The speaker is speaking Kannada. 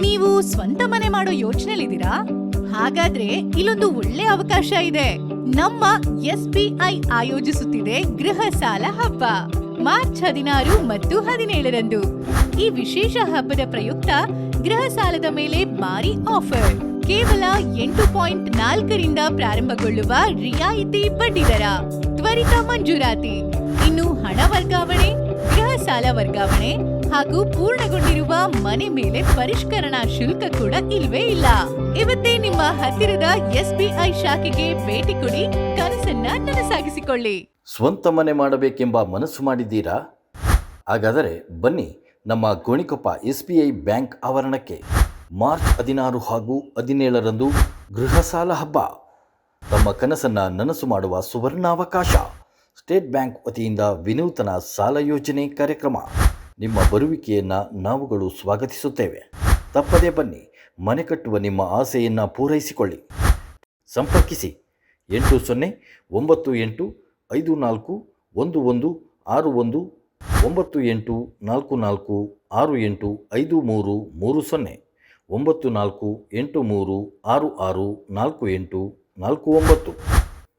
ನೀವು ಸ್ವಂತ ಮನೆ ಮಾಡೋ ಯೋಚನೆಲಿದ್ದೀರಾ ಹಾಗಾದ್ರೆ ಇಲ್ಲೊಂದು ಒಳ್ಳೆ ಅವಕಾಶ ಇದೆ. ನಮ್ಮ ಎಸ್ ಬಿ ಐ ಆಯೋಜಿಸುತ್ತಿದೆ ಗೃಹ ಸಾಲ ಹಬ್ಬ. ಮಾರ್ಚ್ ಹದಿನಾರು ಮತ್ತು ಹದಿನೇಳರಂದು. ಈ ವಿಶೇಷ ಹಬ್ಬದ ಪ್ರಯುಕ್ತ ಗೃಹ ಸಾಲದ ಮೇಲೆ ಭಾರಿ ಆಫರ್. ಕೇವಲ ಎಂಟು ಪಾಯಿಂಟ್ ನಾಲ್ಕರಿಂದ ಪ್ರಾರಂಭಗೊಳ್ಳುವ ರಿಯಾಯಿತಿ ಬಡ್ಡಿದರ ತ್ವರಿತ ಮಂಜೂರಾತಿ. ಇನ್ನು ಹಣ ವರ್ಗಾವಣೆ, ಗೃಹ ಸಾಲ ವರ್ಗಾವಣೆ ಹಾಗೂ ಪೂರ್ಣಗೊಂಡಿರುವ ಮನೆ ಮೇಲೆ ಪರಿಷ್ಕರಣಾ ಶುಲ್ಕ ಕೂಡ ಇಲ್ವೇ ಇಲ್ಲ. ಇವತ್ತೇ ನಿಮ್ಮ ಹತ್ತಿರದ ಎಸ್ಬಿಐ ಶಾಖೆಗೆ ಭೇಟಿ ಕೊಡಿ, ಕನಸನ್ನ ನನಸಾಗಿಸಿಕೊಳ್ಳಿ. ಸ್ವಂತ ಮನೆ ಮಾಡಬೇಕೆಂಬ ಮನಸ್ಸು ಮಾಡಿದ್ದೀರಾ? ಹಾಗಾದರೆ ಬನ್ನಿ ನಮ್ಮ Gonikoppa S B I bank ಆವರಣಕ್ಕೆ ಮಾರ್ಚ್ ಹದಿನಾರು ಹಾಗೂ ಹದಿನೇಳರಂದು ಗೃಹ ಸಾಲ ಹಬ್ಬ. ತಮ್ಮ ಕನಸನ್ನು ನನಸು ಮಾಡುವ ಸುವರ್ಣಾವಕಾಶ. ಸ್ಟೇಟ್ ಬ್ಯಾಂಕ್ ವತಿಯಿಂದ ವಿನೂತನ ಸಾಲ ಯೋಜನೆ ಕಾರ್ಯಕ್ರಮ. ನಿಮ್ಮ ಬರುವಿಕೆಯನ್ನು ನಾವುಗಳು ಸ್ವಾಗತಿಸುತ್ತೇವೆ. ತಪ್ಪದೇ ಬನ್ನಿ, ಮನೆ ಕಟ್ಟುವ ನಿಮ್ಮ ಆಸೆಯನ್ನು ಪೂರೈಸಿಕೊಳ್ಳಿ. ಸಂಪರ್ಕಿಸಿ. ಎಂಟು ಸೊನ್ನೆ, ಒಂಬತ್ತು ಎಂಟು, ಐದು ನಾಲ್ಕು, ಒಂದು ಒಂದು, ಆರು ಒಂದು, ಒಂಬತ್ತು ಎಂಟು, ನಾಲ್ಕು ನಾಲ್ಕು, ಆರು ಎಂಟು, ಐದು ಮೂರು ಮೂರು ಸೊನ್ನೆ, ಒಂಬತ್ತು ನಾಲ್ಕು, ಎಂಟು ಮೂರು, ಆರು ಆರು, ನಾಲ್ಕು ಎಂಟು, ನಾಲ್ಕು ಒಂಬತ್ತು.